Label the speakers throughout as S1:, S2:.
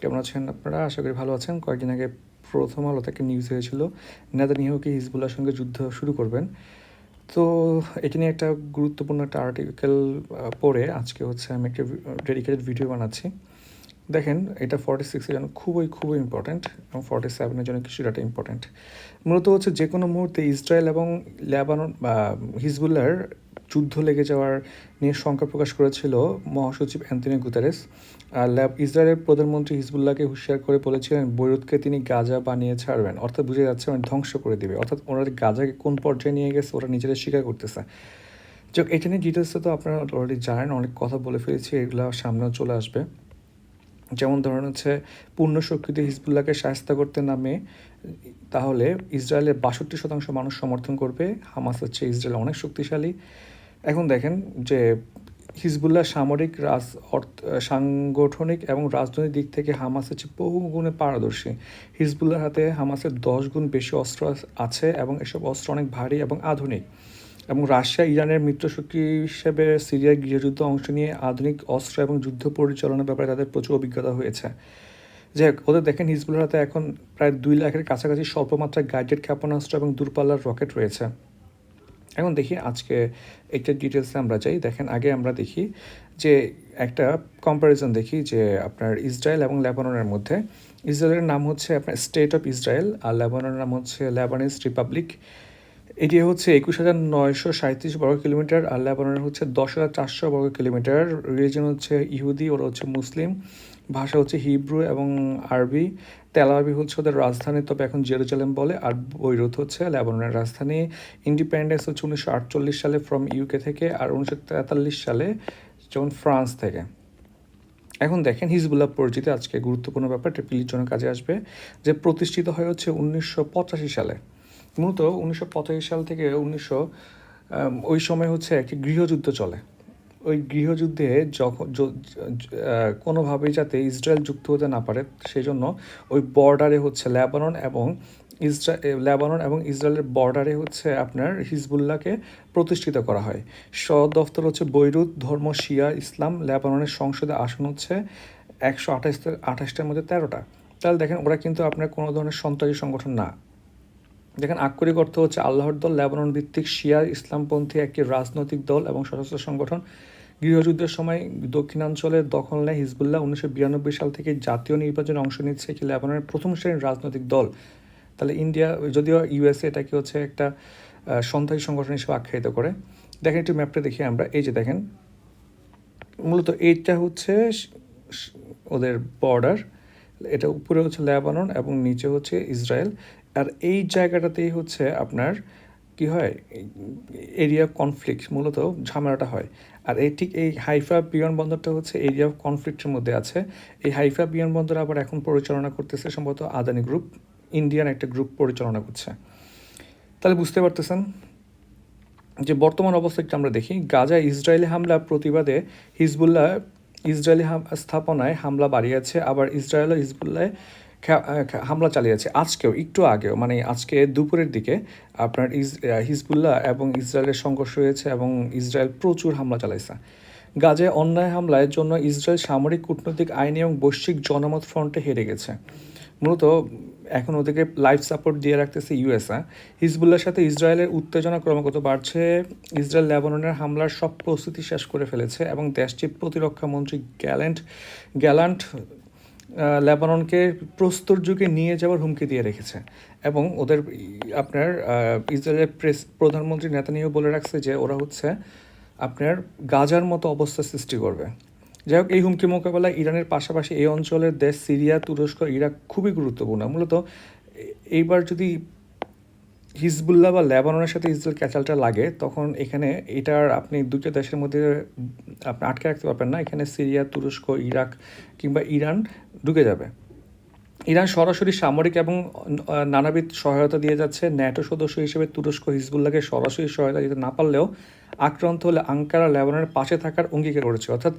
S1: কেমন আছেন আপনারা? আশা করি ভালো আছেন। কয়েকদিন আগে প্রথম আলো একটা নিউজ হয়েছিল নেতানিয়াহুকে হিজবুল্লার সঙ্গে যুদ্ধ শুরু করবেন? তো এটি নিয়ে একটা গুরুত্বপূর্ণ একটা আর্টিকেল পড়ে। আজকে হচ্ছে আমি একটা ডেডিকেটেড ভিডিও বানাচ্ছি। দেখেন, এটা ফর্টি সিক্সের জন্য খুবই খুবই ইম্পর্ট্যান্ট এবং ফর্টি সেভেনের জন্য কিছুটা ইম্পর্ট্যান্ট মূলত হচ্ছে যে কোনো মুহূর্তে ইসরায়েল এবং লেবানন বা হিজবুল্লার যুদ্ধ লেগে যাওয়ার নিয়ে শঙ্কা প্রকাশ করেছিল মহাসচিব অ্যান্থনি গুতারেস। আর ল্যাব ইসরায়েলের প্রধানমন্ত্রী হিজবুল্লাহকে হুঁশিয়ার করে বলেছিলেন, বৈরুতকে তিনি গাজা বানিয়ে ছাড়বেন। অর্থাৎ বুঝে যাচ্ছে মানে ধ্বংস করে দিবে। অর্থাৎ ওরা গাজাকে কোন পর্যায়ে নিয়ে গেছে, ওরা নিজেরা স্বীকার করতেছে। যাক, এটা নিয়ে ডিটেলসে তো আপনারা অলরেডি জানেন, অনেক কথা বলে ফেলেছি, এগুলো সামনেও চলে আসবে। যেমন ধরেন হচ্ছে পূর্ণ শক্তিতে হিজবুল্লাহকে সাহায্য করতে নামে, তাহলে ইসরায়েলের বাষট্টি শতাংশ মানুষ সমর্থন করবে, হামাস হচ্ছে ইসরায়েল অনেক শক্তিশালী। এখন দেখেন যে হিজবুল্লাহ সামরিক রাজ, অর্থ, সাংগঠনিক এবং রাজনৈতিক দিক থেকে হামাস হচ্ছে বহু গুণে পারদর্শী। হিজবুল্লার হাতে হামাসের দশ গুণ বেশি অস্ত্র আছে এবং এসব অস্ত্র অনেক ভারী এবং আধুনিক। এবং রাশিয়া, ইরানের মিত্রশক্তি হিসেবে সিরিয়ার গৃহযুদ্ধ অংশ নিয়ে আধুনিক অস্ত্র এবং যুদ্ধ পরিচালনার ব্যাপারে তাদের প্রচুর অভিজ্ঞতা হয়েছে। যে ওদের দেখেন হিজবুলের হাতে এখন প্রায় দুই লাখের কাছাকাছি স্বল্পমাত্রায় গাইডেড ক্ষেপণাস্ত্র এবং দূরপাল্লার রকেট রয়েছে। এখন দেখি আজকে একটা ডিটেলসে আমরা যাই। দেখেন, আগে আমরা দেখি যে একটা কম্প্যারিজন দেখি যে আপনার ইসরায়েল এবং লেবাননের মধ্যে। ইসরায়েলের নাম হচ্ছে আপনার স্টেট অফ ইসরায়েল আর লেবাননের নাম হচ্ছে লেবানিজ রিপাবলিক এটি হচ্ছে একুশ হাজার নয়শো সাঁত্রিশ বর্গ কিলোমিটার আর লেবাননের হচ্ছে দশ হাজার চারশো বর্গ কিলোমিটার। রিলিজন হচ্ছে ইহুদি, ওরা হচ্ছে মুসলিম। ভাষা হচ্ছে হিব্রু এবং আরবি। তেল আরবি হচ্ছে ওদের রাজধানী, তবে এখন জেরুজালেম বলে। আর বৈরুত হচ্ছে লেবাননের রাজধানী। ইন্ডিপেন্ডেন্স হচ্ছে উনিশশো আটচল্লিশ সালে ফ্রম ইউকে থেকে আর উনিশশো তেতাল্লিশ সালে যেমন ফ্রান্স থেকে। এখন দেখেন হিজবুল্লাহ পরিচিত। আজকে গুরুত্বপূর্ণ ব্যাপার ট্রিপিলির জন্য কাজে আসবে। যে প্রতিষ্ঠিত হয় হচ্ছে উনিশশো পঁচাশি সালে। মূলত উনিশশো পঁচাশি সাল থেকে উনিশশো ওই সময় হচ্ছে একটি গৃহযুদ্ধ চলে। ওই গৃহযুদ্ধে যখন কোনোভাবেই যাতে ইসরায়েল যুক্ত হতে না পারে সেই জন্য ওই বর্ডারে হচ্ছে লেবানন এবং ইসরা লেবানন এবং ইসরায়েলের বর্ডারে হচ্ছে আপনার হিজবুল্লাহকে প্রতিষ্ঠিত করা হয়। সদর দফতর হচ্ছে বৈরুত, ধর্ম, শিয়া, ইসলাম, লেবাননের সংসদে আসন হচ্ছে একশো আঠাশ আঠাশটার মধ্যে তেরোটা। তাহলে দেখেন ওরা কিন্তু আপনার কোনো ধরনের সন্ত্রাসী সংগঠন না। দেখেন আক্ষরিক অর্থ হচ্ছে আল্লাহর দল, লেবানন ভিত্তিক শিয়া, ইসলামপন্থী একটি রাজনৈতিক দল এবং সশস্ত্র সংগঠন। গৃহযুদ্ধের সময় দক্ষিণাঞ্চলের দখল নেয় হিজবুল্লাহ। উনিশশো বিরানব্বই সাল থেকে জাতীয় নির্বাচনে অংশ নিচ্ছে একটি লেবাননের প্রথম শ্রেণির রাজনৈতিক দল। তাহলে ইন্ডিয়া, যদিও ইউএসএ এটাকে হচ্ছে একটা সন্ত্রাসী সংগঠন হিসেবে আখ্যায়িত করে। দেখেন একটু ম্যাপটা দেখি আমরা। এই যে দেখেন, মূলত এইটা হচ্ছে ওদের বর্ডার এটা উপরে হচ্ছে লেবানন এবং নিচে হচ্ছে ইসরায়েল। আর এই জায়গাটাতেই হচ্ছে আপনার কি হয়? এরিয়া কনফ্লিক্ট মূলত ঝামেলাটা হয়। আর এই ঠিক এই হাইফা বিমানবন্দরটা হচ্ছে এরিয়া অফ কনফ্লিক্টের মধ্যে আছে। এই হাইফা বিমানবন্দর আবার এখন পরিচালনা করতেছে সম্ভবত আদানি গ্রুপ ইন্ডিয়ান একটা গ্রুপ পরিচালনা করছে। তাহলে বুঝতে পারতেছেন যে বর্তমান অবস্থা আমরা দেখি। গাজা ইসরায়েলি হামলা প্রতিবাদে হিজবুল্লাহ ইসরায়েলি স্থাপনায় হামলা বাড়িয়েছে, আবার ইসরায়েল হিজবুল্লাহ হামলা চালিয়েছে। আজকেও, একটু আগেও মানে আজকে দুপুরের দিকে আপনার ইস হিজবুল্লাহ এবং ইসরায়েলের সংঘর্ষ হয়েছে এবং ইসরায়েল প্রচুর হামলা চালাইছে। গাজে অন্যায় হামলায় জন্য ইসরায়েল সামরিক কূটনৈতিক আইন এবং বৈশ্বিক জনমত ফ্রন্টে হেরে গেছে। মূলত এখন ওদেরকে লাইফ সাপোর্ট দিয়ে রাখতেছে ইউএসএ হিজবুল্লার সাথে ইসরায়েলের উত্তেজনা ক্রমাগত বাড়ছে। ইসরায়েল লেবাননের হামলার সব প্রস্তুতি শেষ করে ফেলেছে এবং দেশটির প্রতিরক্ষা মন্ত্রী গ্যালেন্ট গ্যালান্ট লেবাননকে প্রস্তর যুগে নিয়ে যাওয়ার হুমকি দিয়ে রেখেছে এবং ওদের, আপনার ইসরায়েলের প্রেস, প্রধানমন্ত্রী নেতানিয়াহু বলে রাখছে যে ওরা হচ্ছে আপনার গাজার মতো অবস্থা সৃষ্টি করবে। যাই হোক, এই হুমকি মোকাবেলায় ইরানের পাশাপাশি এই অঞ্চলের দেশ সিরিয়া, তুরস্ক, ইরাক খুবই গুরুত্বপূর্ণ। মূলত এইবার যদি হিজবুল্লাহ বা লেবাননের সাথে ইসরায়েল ক্যাচালটা লাগে, তখন এখানে এটার আপনি দুটো দেশের মধ্যে আপনি আটকে রাখতে পারবেন না। এখানে সিরিয়া, তুরস্ক, ইরাক কিংবা ইরান ঢুকে যাবে। ইরান সরাসরি সামরিক এবং নানাবিধ সহায়তা দিয়ে যাচ্ছে। ন্যাটো সদস্য হিসেবে তুরস্ক, হিজবুল্লাহকে সরাসরি সহায়তা দিতে না পারলেও আক্রান্ত হলে আঙ্কারা লেবাননের পাশে থাকার অঙ্গীকার করেছে। অর্থাৎ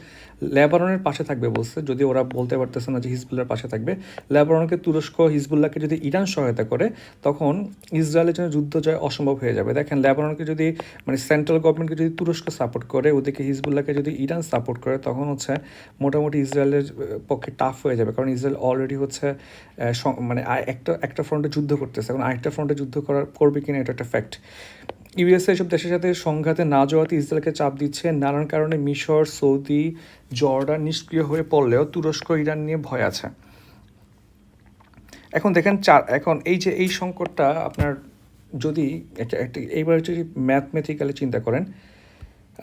S1: লেবাননের পাশে থাকবে বলছে, যদি ওরা বলতে পারতেছে না যে হিজবুল্লার পাশে থাকবে। লেবাননকে তুরস্ক, হিজবুল্লাহকে যদি ইরান সহায়তা করে, তখন ইসরায়েলের জন্য যুদ্ধ জয় অসম্ভব হয়ে যাবে। দেখেন, লেবাননকে যদি মানে সেন্ট্রাল গভর্নমেন্টকে যদি তুরস্ক সাপোর্ট করে ওদেরকে হিজবুল্লাহকে যদি ইরান সাপোর্ট করে, তখন হচ্ছে মোটামুটি ইসরায়েলের পক্ষে টাফ হয়ে যাবে। কারণ ইসরায়েল অলরেডি হচ্ছে মানে একটা একটা ফ্রন্টে যুদ্ধ করতেছে। এখন আরেকটা ফ্রন্টে যুদ্ধ করার, করবে কিনা এটা একটা ফ্যাক্ট ইউএসএ এসব দেশের সাথে সংঘাতে না যাওয়াতে ইসরায়েলকে চাপ দিচ্ছে। নানান কারণে মিশর, সৌদি, জর্ডান নিষ্ক্রিয় হয়ে পড়লেও তুরস্ক, ইরান নিয়ে ভয় আছে। এখন দেখেন চার এখন এই যে এই সংকটটা আপনার যদি একটা একটা এইবার যদি ম্যাথমেটিক্যালি চিন্তা করেন।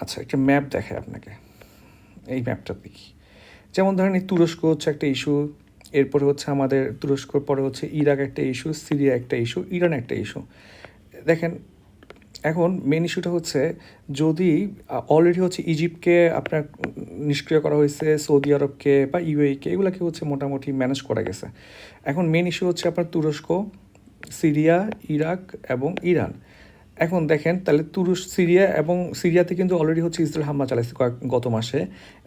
S1: আচ্ছা একটা ম্যাপ দেখায় আপনাকে। এই ম্যাপটা দেখি। যেমন ধরেন এই তুরস্ক হচ্ছে একটা ইস্যু এরপরে হচ্ছে আমাদের তুরস্কর পরে হচ্ছে ইরাক একটা ইস্যু সিরিয়া একটা ইস্যু ইরান একটা ইস্যু দেখেন এখন মেন ইস্যুটা হচ্ছে যদি অলরেডি হচ্ছে ইজিপ্টকে আপনার নিষ্ক্রিয় করা হয়েছে, সৌদি আরবকে বা ইউএইকে, এগুলোকে হচ্ছে মোটামুটি ম্যানেজ করা গেছে। এখন মেন ইস্যু হচ্ছে আপনার তুরস্ক, সিরিয়া, ইরাক এবং ইরান। এখন দেখেন, তাহলে তুরস্ক, সিরিয়া এবং সিরিয়াতে কিন্তু অলরেডি হচ্ছে ইসরায়েল হামলা চালাইছে কয়েক, গত মাসে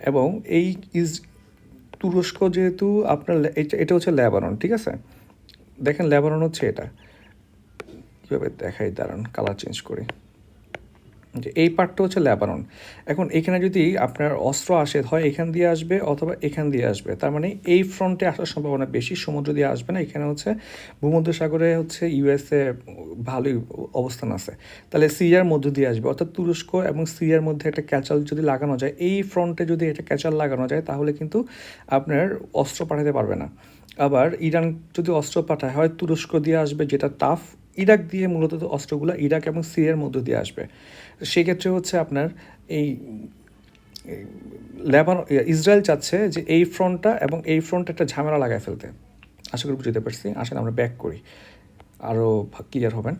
S1: এবং এই ইস, তুরস্ক যেহেতু আপনার এটা এটা হচ্ছে লেবানন, ঠিক আছে? দেখেন লেবানন হচ্ছে এটা। কীভাবে দেখাই? দাঁড়ান কালার চেঞ্জ করি। যে এই পার্টটা হচ্ছে লেবানন এখন এখানে যদি আপনার অস্ত্র আসে, হয় এখান দিয়ে আসবে অথবা এখান দিয়ে আসবে, তার মানে এই ফ্রন্টে আসার সম্ভাবনা বেশি, সমুদ্র দিয়ে আসবে না। এখানে হচ্ছে ভূমধ্যসাগরে হচ্ছে ইউএসএ ভালোই অবস্থান আছে। তাহলে সিরিয়ার মধ্য দিয়ে আসবে। অর্থাৎ তুরস্ক এবং সিরিয়ার মধ্যে একটা ক্যাচাল যদি লাগানো যায়, এই ফ্রন্টে যদি এটা ক্যাচাল লাগানো যায়, তাহলে কিন্তু আপনার অস্ত্র পাঠাতে পারবে না। আবার ইরান যদি অস্ত্র পাঠায়, হয় তুরস্ক দিয়ে আসবে, যেটা টাফ ইরাক দিয়ে মূলত অস্ত্রগুলো ইরাক এবং সিরিয়ার মধ্য দিয়ে আসবে। সেক্ষেত্রে হচ্ছে আপনার এই লেবান ইসরায়েল চাচ্ছে যে এই ফ্রন্টটা এবং এই ফ্রন্ট একটা ঝামেলা লাগায় ফেলতে। আশা করি বুঝতে পারছি। আসলে আমরা ব্যাক করি। আরও ক্লিয়ার হবেন।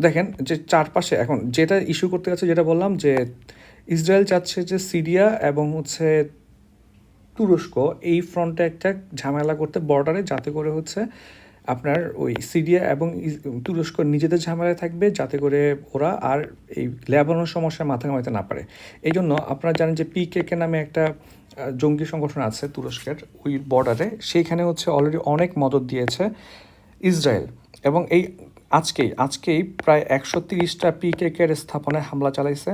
S1: দেখেন যে চারপাশে এখন যেটা ইস্যু করতে গেছে যেটা বললাম যে ইসরায়েল চাচ্ছে যে সিরিয়া এবং হচ্ছে তুরস্ক এই ফ্রন্টে একটা ঝামেলা করতে বর্ডারে যাতে করে হচ্ছে আপনার ওই সিরিয়া এবং তুরস্ক নিজেদের ঝামেলায় থাকবে যাতে করে ওরা আর এই লেবানন সমস্যায় মাথা ঘামাইতে না পারে। এই জন্য আপনারা জানেন যে পিকেকে নামে একটা জঙ্গি সংগঠন আছে তুরস্কের ওই বর্ডারে সেইখানে হচ্ছে অলরেডি অনেক মদত দিয়েছে ইসরায়েল। এবং এই আজকেই আজকেই প্রায় একশো তিরিশটা পিকেকের স্থাপনায় হামলা চালাইছে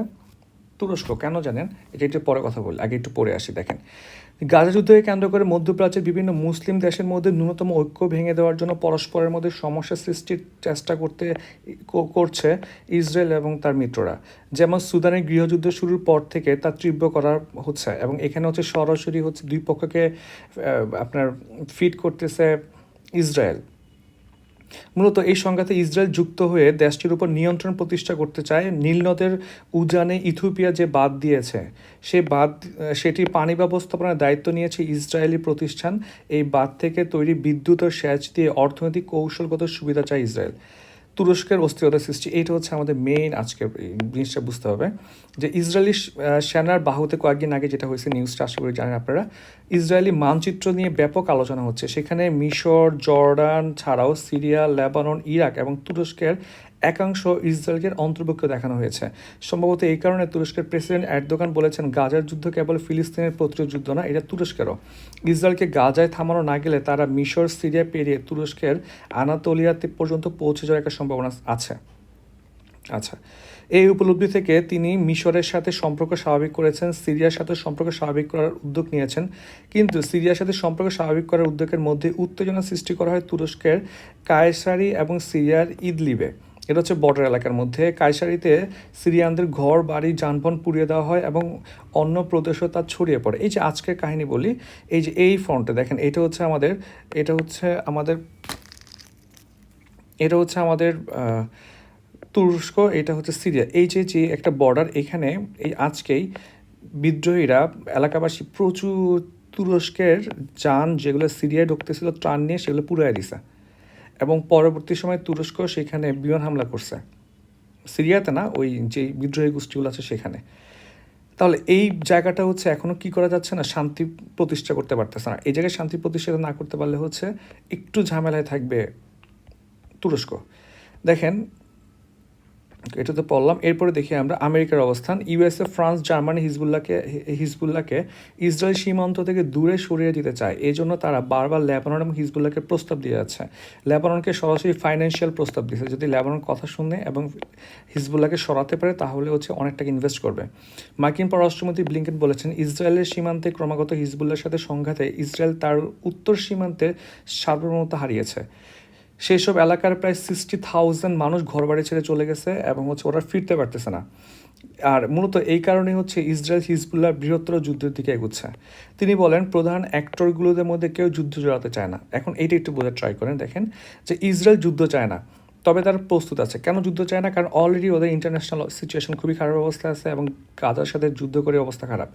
S1: তুরস্ক। কেন জানেন? এটা একটু পরে কথা বলি, আগে একটু পরে আসি, দেখেন। গাজা যুদ্ধকে কেন্দ্র করে মধ্যপ্রাচ্যের বিভিন্ন মুসলিম দেশের মধ্যে ন্যূনতম ঐক্য ভেঙে দেওয়ার জন্য পরস্পরের মধ্যে সমস্যা সৃষ্টির চেষ্টা করতে করছে ইসরায়েল এবং তার মিত্ররা। যেমন সুদানের গৃহযুদ্ধ শুরুর পর থেকে তা তীব্র করা হচ্ছে এবং এখানে হচ্ছে সরাসরি হচ্ছে দুই পক্ষকে আপনার ফিট করতেছে ইসরায়েল। মূলত এই সংঘাতে ইসরায়েল যুক্ত হয়ে দেশটির উপর নিয়ন্ত্রণ প্রতিষ্ঠা করতে চায়। নীলনদের উজানে ইথিওপিয়া যে বাদ দিয়েছে, সে বাদ সেটি পানি ব্যবস্থাপনার দায়িত্ব নিয়েছে ইসরায়েলি প্রতিষ্ঠান। এই বাঁধ থেকে তৈরি বিদ্যুৎ ও সেচ দিয়ে অর্থনৈতিক কৌশলগত সুবিধা চায় ইসরায়েল। তুরস্কের অস্থিরতা সৃষ্টি, এইটা হচ্ছে আমাদের মেইন আজকের জিনিসটা বুঝতে হবে, যে ইসরায়েলি সেনার বাহুতে কয়েকদিন আগে যেটা হয়েছে নিউজটা আশা করি জানেন আপনারা, ইসরায়েলি মানচিত্র নিয়ে ব্যাপক আলোচনা হচ্ছে। সেখানে মিশর, জর্ডান ছাড়াও সিরিয়া, লেবানন, ইরাক এবং তুরস্কের একাংশ ইসরায়েলকে অন্তর্ভুক্ত দেখানো হয়েছে। সম্ভবত এই কারণে তুরস্কের প্রেসিডেন্ট এরদোগান বলেছেন, গাজার যুদ্ধ কেবল ফিলিস্তিনের প্রতিরোধ যুদ্ধ না, এটা তুরস্কেরও। ইসরায়েলকে গাজায় থামানো না গেলে তারা মিশর, সিরিয়া পেরিয়ে তুরস্কের আনাতোলিয়াতে পর্যন্ত পৌঁছে যাওয়ার একটা সম্ভাবনা আছে। আচ্ছা এই উপলব্ধি থেকে তিনি মিশরের সাথে সম্পর্ক স্বাভাবিক করেছেন, সিরিয়ার সাথে সম্পর্ক স্বাভাবিক করার উদ্যোগ নিয়েছেন। কিন্তু সিরিয়ার সাথে সম্পর্ক স্বাভাবিক করার উদ্যোগের মধ্যে উত্তেজনা সৃষ্টি করা হয় তুরস্কের কায়সারি এবং সিরিয়ার ইদলিবে। এটা হচ্ছে বর্ডার এলাকার মধ্যে। কায়সারিতে সিরিয়ানদের ঘর, বাড়ি, যানবাহন পুড়িয়ে দেওয়া হয় এবং অন্য প্রদেশও তা ছড়িয়ে পড়ে। এই যে আজকের কাহিনী বলি, এই যে এই ফ্রন্টে দেখেন, এটা হচ্ছে আমাদের, এটা হচ্ছে আমাদের, এটা হচ্ছে আমাদের তুরস্ক, এটা হচ্ছে সিরিয়া। এই যে যে একটা বর্ডার এখানে, এই আজকেই বিদ্রোহীরা, এলাকাবাসী প্রচুর তুরস্কের যান যেগুলো সিরিয়ায় ঢুকতেছিল, ত্রাণ নিয়ে সেগুলো পুরাই দিছে। এবং পরবর্তী সময় তুরস্ক সেখানে বিমান হামলা করছে। সিরিয়াতে না, ওই যে বিদ্রোহী গোষ্ঠীগুলো আছে সেখানে। তাহলে এই জায়গাটা হচ্ছে এখনও কি করা যাচ্ছে না? শান্তি প্রতিষ্ঠা করতে পারতেছে না। এই জায়গায় শান্তি প্রতিষ্ঠা না করতে পারলে হচ্ছে একটু ঝামেলায় থাকবে তুরস্ক। দেখেন এটা তো পড়লাম। এরপরে দেখি আমরা আমেরিকার অবস্থান। ইউএসএ, ফ্রান্স, জার্মানি, হিজবুল্লাহকে হিজবুল্লাহকে ইসরায়েল সীমান্ত থেকে দূরে সরিয়ে দিতে চায়। এই জন্য তারা বারবার লেবানন এবং হিজবুল্লাহকে প্রস্তাব দিয়ে যাচ্ছে। লেবাননকে সরাসরি ফাইন্যান্সিয়াল প্রস্তাব দিয়েছে। যদি লেবানন কথা শুনে এবং হিজবুল্লাহকে সরাতে পারে, তাহলে হচ্ছে অনেক টাকা ইনভেস্ট করবে। মার্কিন পররাষ্ট্রমন্ত্রী ব্লিঙ্কেন বলেছেন, ইসরায়েলের সীমান্তে ক্রমাগত হিজবুল্লাহর সাথে সংঘাতে ইসরায়েল তার উত্তর সীমান্তে সার্বভৌমত্ব হারিয়েছে। সেই সব এলাকার প্রায় সিক্সটি থাউজেন্ড মানুষ ঘরবাড়ি ছেড়ে চলে গেছে এবং হচ্ছে ওরা ফিরতে পারতেছে না। আর মূলত এই কারণে হচ্ছে ইসরায়েল হিজবুল্লাহ বৃহত্তর যুদ্ধের দিকে এগুচ্ছে। তিনি বলেন, প্রধান অ্যাক্টরগুলোদের মধ্যে কেউ যুদ্ধ জড়াতে চায় না। এখন এইটা একটু বোঝার ট্রাই করেন। দেখেন যে ইসরায়েল যুদ্ধ চায় না। তবে তার প্রস্তুত আছে। কেন যুদ্ধ চায় না? কারণ অলরেডি ওদের ইন্টারন্যাশনাল সিচুয়েশন খুবই খারাপ অবস্থা আছে এবং গাজার সাথে যুদ্ধ করে অবস্থা খারাপ।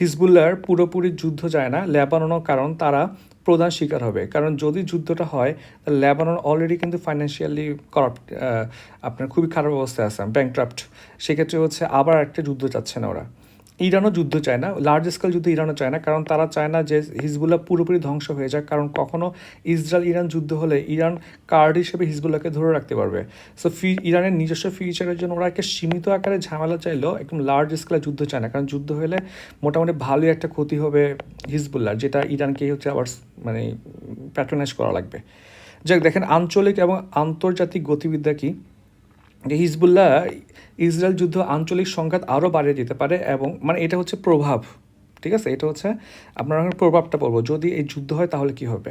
S1: হিজবুল্লাহর পুরোপুরি যুদ্ধ চায় না। লেবাননও কারণ তারা প্রধান শিকার হবে। কারণ যদি যুদ্ধটা হয়, তাহলে লেবানন অলরেডি কিন্তু ফাইন্যান্সিয়ালি করাপ্ট আপনার খুবই খারাপ অবস্থায় আছে ব্যাংক্রাফ্ট সেক্ষেত্রে হচ্ছে আবার একটা যুদ্ধ চাচ্ছে না ওরা। ইরানও যুদ্ধ চায় না লার্জ স্কেল যুদ্ধ ইরানও চায় না, কারণ তারা চায় না যে হিজবুল্লাহ পুরোপুরি ধ্বংস হয়ে যাক, কারণ কখনো ইসরায়েল ইরান যুদ্ধ হলে ইরান কার্ড হিসেবে হিজবুল্লাহকে ধরে রাখতে পারবে। সো ফি, ইরানের নিজস্ব ফিউচারের জন্য ওরা একটা সীমিত আকারে ঝামেলা চাইলেও একদম লার্জ স্কেলে যুদ্ধ চায় না, কারণ যুদ্ধ হলে মোটামুটি ভালোই একটা ক্ষতি হবে হিজবুল্লাহ যেটা ইরানকে হচ্ছে আবার মানে প্যাট্রোনাইজ করা লাগবে। যাক, দেখেন আঞ্চলিক এবং আন্তর্জাতিক গতিবিদ্যা কি? যে হিজবুল্লাহ ইসরায়েল যুদ্ধ আঞ্চলিক সংঘাত আরও বাড়িয়ে দিতে পারে এবং মানে এটা হচ্ছে প্রভাব, ঠিক আছে? এটা হচ্ছে আপনারা প্রভাবটা পড়ব। যদি এই যুদ্ধ হয় তাহলে কি হবে?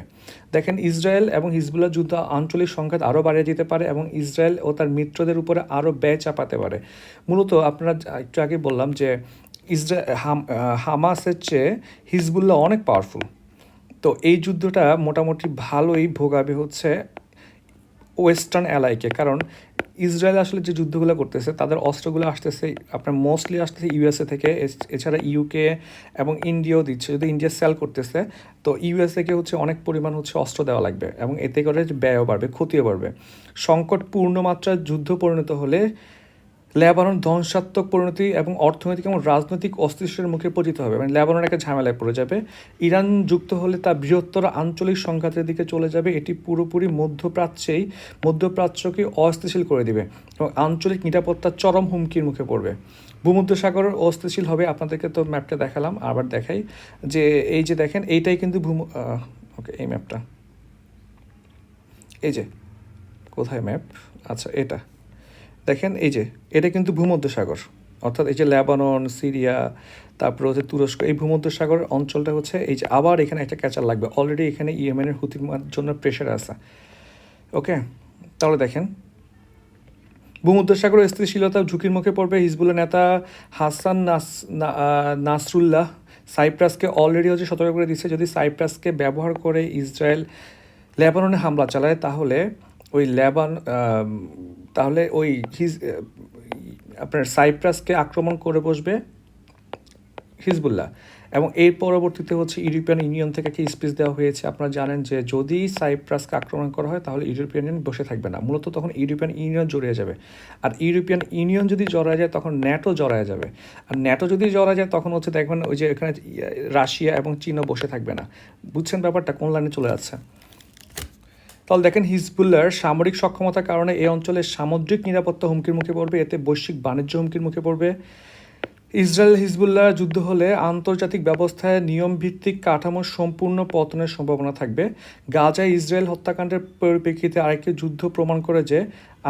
S1: দেখেন ইসরায়েল এবং হিজবুল্লাহ যুদ্ধ আঞ্চলিক সংঘাত আরও বাড়িয়ে দিতে পারে এবং ইসরায়েল ও তার মিত্রদের উপরে আরও ব্যয় চাপাতে পারে। মূলত আপনারা একটু আগে বললাম যে ইসরায়েল হামাসের চেয়ে হিজবুল্লাহ অনেক পাওয়ারফুল তো এই যুদ্ধটা মোটামুটি ভালোই ভোগাবে হচ্ছে ওয়েস্টার্ন অ্যালাইকে কারণ ইসরায়েল আসলে যে যুদ্ধগুলো করতেছে, তাদের অস্ত্রগুলো আসতেছে, আপনার মোস্টলি আসতেছে ইউএসএ থেকে, এছ- এছাড়া ইউকে এবং ইন্ডিয়াও দিচ্ছে, যদি ইন্ডিয়া সেল করতেছে, তো ইউএসএকে হচ্ছে অনেক পরিমাণ হচ্ছে অস্ত্র দেওয়া লাগবে এবং এতে করে ব্যয়ও বাড়বে, ক্ষতিও বাড়বে। সংকট পূর্ণমাত্রার যুদ্ধ পরিণত হলে লেবানন ধ্বংসাত্মক পরিণতি এবং অর্থনৈতিক এবং রাজনৈতিক অস্থিরতার মুখে পতিত হবে। মানে লেবানন একটা ঝামেলায় পড়ে যাবে। ইরান যুক্ত হলে তা বৃহত্তর আঞ্চলিক সংঘাতের দিকে চলে যাবে। এটি পুরোপুরি মধ্যপ্রাচ্যেই, মধ্যপ্রাচ্যকে অস্থিতিশীল করে দিবে এবং আঞ্চলিক নিরাপত্তার চরম হুমকির মুখে পড়বে। ভূমধ্যসাগর অস্থিতিশীল হবে, আপনাদেরকে তো ম্যাপটা দেখালাম, আবার দেখাই যে এই যে দেখেন, এইটাই কিন্তু ভূম ওকে, এই ম্যাপটা। এই যে, কোথায় ম্যাপ? আচ্ছা এটা। দেখেন এই যে, এটা কিন্তু ভূমধ্যসাগর অর্থাৎ এই যে লেবানন, সিরিয়া, তারপরে হচ্ছে তুরস্ক, এই ভূমধ্যসাগর অঞ্চলটা হচ্ছে এই যে আবার এখানে একটা ক্যাচার লাগবে। অলরেডি এখানে ইয়েমেনের হুতির জন্য প্রেশার আছে। ওকে তাহলে দেখেন। ভূমধ্যসাগর স্থিতিশীলতা ঝুঁকির মুখে পড়বে হিজবুল্লাহ নেতা হাসান নাস নাসরুল্লাহ। সাইপ্রাসকে অলরেডি হচ্ছে সতর্ক করে দিচ্ছে যদি সাইপ্রাসকে ব্যবহার করে ইসরায়েল লেবাননে হামলা চালায়, তাহলে ওই লেবান তাহলে ওই আপনার সাইপ্রাসকে আক্রমণ করে বসবে হিজবুল্লাহ। এবং এর পরবর্তীতে হচ্ছে ইউরোপিয়ান ইউনিয়ন থেকে একটা স্পিচ দেওয়া হয়েছে। আপনারা জানেন যে যদি সাইপ্রাসকে আক্রমণ করা হয়, তাহলে ইউরোপিয়ান ইউনিয়ন বসে থাকবে না। মূলত তখন ইউরোপিয়ান ইউনিয়ন জড়িয়ে যাবে। আর ইউরোপিয়ান ইউনিয়ন যদি জড়ায় যায়, তখন ন্যাটো জড়ায় যাবে। আর ন্যাটো যদি জড়া যায়, তখন হচ্ছে দেখবেন ওই যে এখানে রাশিয়া এবং চীনও বসে থাকবে না। বুঝছেন ব্যাপারটা? কোন লাইনে চলে যাচ্ছে? তাহলে দেখেন হিজবুল্লার সামরিক সক্ষমতার কারণে এই অঞ্চলের সামুদ্রিক নিরাপত্তা হুমকির মুখে পড়বে, এতে বৈশ্বিক বাণিজ্য হুমকির মুখে পড়বে। ইসরায়েল হিজবুল্লাহ যুদ্ধ হলে আন্তর্জাতিক ব্যবস্থায় নিয়মভিত্তিক কাঠামো সম্পূর্ণ পতনের সম্ভাবনা থাকবে। গাজায় ইসরায়েল হত্যাকাণ্ডের পরিপ্রেক্ষিতে আরেকটি যুদ্ধ প্রমাণ করে যে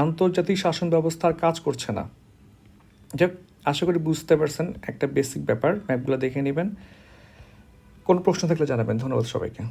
S1: আন্তর্জাতিক শাসন ব্যবস্থার কাজ করছে না। যাক, আশা করি বুঝতে পারছেন, একটা বেসিক ব্যাপার ম্যাপগুলো দেখে নেবেন। কোনো প্রশ্ন থাকলে জানাবেন। ধন্যবাদ সবাইকে।